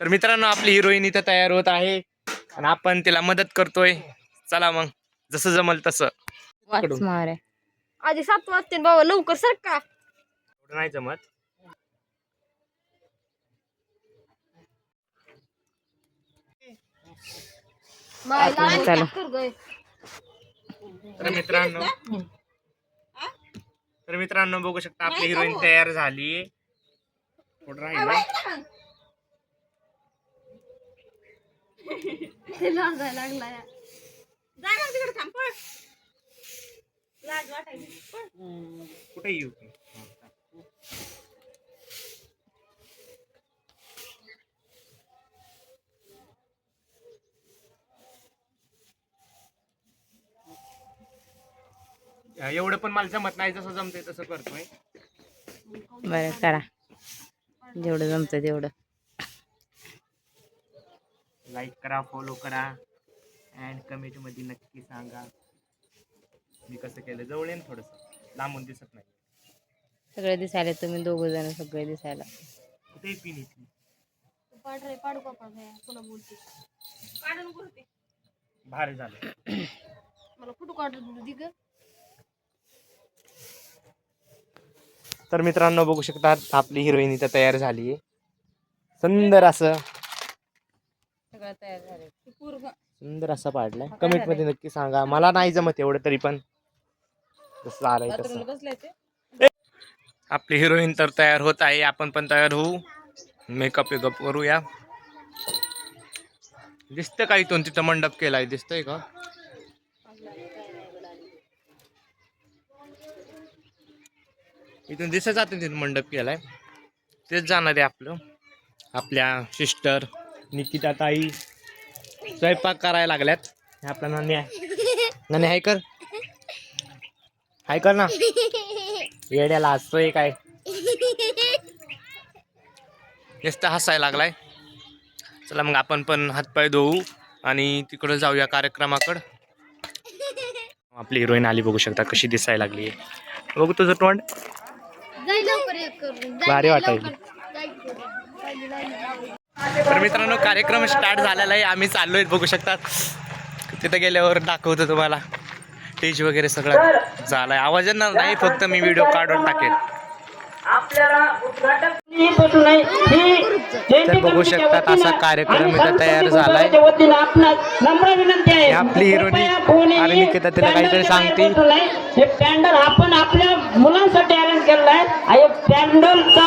तर मित्रांनो आपली हिरोईन इथं तयार होत आहे आणि आपण तिला मदत करतोय. चला मग जसं जमल तसं. वाच मारे आधी सात वाजते बाबा लवकर सर का? एवढं नाही जमत. चला. तर मित्रांनो तर मित्रांनो बघू शकता आपली हिरोईन तयार झाली. थोडं राहिलं. लागला कुठे येऊ एवढं पण मला जमत नाही जसं जमतंय तसं करतोय. बरं करा. जेवढं जमतं तेवढं. लाईक करा फॉलो करा अँड कमेंटमध्ये नक्की सांगा. मी कसं केलं? जवळ येईन थोडस. लांबून दिसत नाही. सगळे दिसायला तुम्ही दोघं जण सगळे दिसायला. कुठेही पिन इथली पाड रे पाडू पापा पुन्हा बोलते? काढून बोलते भारी झालं. मला फोटो काढून दिग तर मित्रांनो बघू शकता आपली हिरोईन इथं तयार झाली आहे सुंदर असं. तयार झालं सुंदर असं पाडलंय. कमेंटमध्ये नक्की सांगा. मला नाही जमत एवढं तरी पण. जसं आलंय तसं. बसले ते? आपली हिरोईन तर तयार होत आहे. आपण पण तयार होऊ. मेकअप वेकअप करूया. दिसतं का इथून? तिथं मंडप केलाय. दिसतंय का? इथून दिसत जातं तिथून मंडप केलाय. तेच जाणार आहे आपलं. आपल्या सिस्टर निकिता ताई स्वयंपाक करायला लागल्यात. हे आपला नाणी आहे. नाणी हाय कर. हाय कर ना. येड्याला हसतोय काय? नुसतं हसायला लागलाय. चला मग आपण पण हातपाय धुवू आणि तिकडं जाऊया कार्यक्रमाकडं. आपली हिरोईन आली बघू शकता कशी दिसायला लागली बघू तुझं तोंड. भारी वाटायली. तर मित्रांनो कार्यक्रम स्टार्ट झालेला आहे. आम्ही चाललोय बघू शकतात तिथं गेल्यावर दाखवतो तुम्हाला. स्टेज वगैरे सगळं झालंय. आवाज येणार नाही फक्त मी व्हिडिओ काढून टाकेन. तर बघू शकतात असा कार्यक्रम इथं तयार झालाय. आपली हिरोनी आणि निकिता तिला काहीतरी सांगते हे पॅन्डल आपण आपल्या मुलांसाठी अरेंज केलेलं आहे. पॅन्डलचा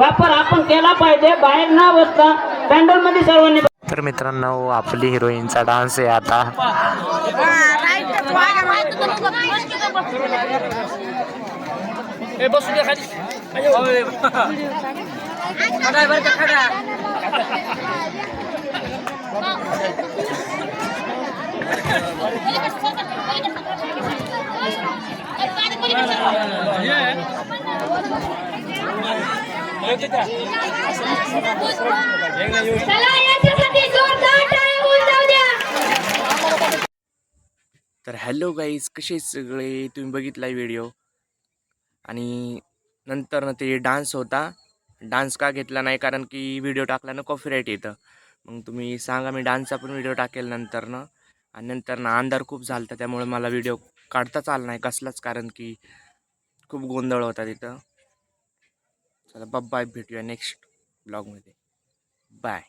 वापर आपण केला पाहिजे. बाहेर न बसता पॅन्डलमध्ये सर्वांनी तर मित्रांनो आपली हिरोईनचा डान्स आहे आता. तर हॅलो गाईज कसे सगळे? तुम्ही बघितला व्हिडिओ आणि नंतर ना ते डान्स होता. डान्स का घेतला नाही कारण की व्हिडिओ टाकल्यानं कॉपीराईट येतं. मग तुम्ही सांगा मी डान्सचा पण व्हिडिओ टाकेल नंतर ना. आणि नंतर ना अंधार खूप झाला त्यामुळे मला व्हिडिओ काढताच आला नाही कसलाच कारण की खूप गोंधळ होता तिथं. चला बाय भेटूया नेक्स्ट ब्लॉगमध्ये बाय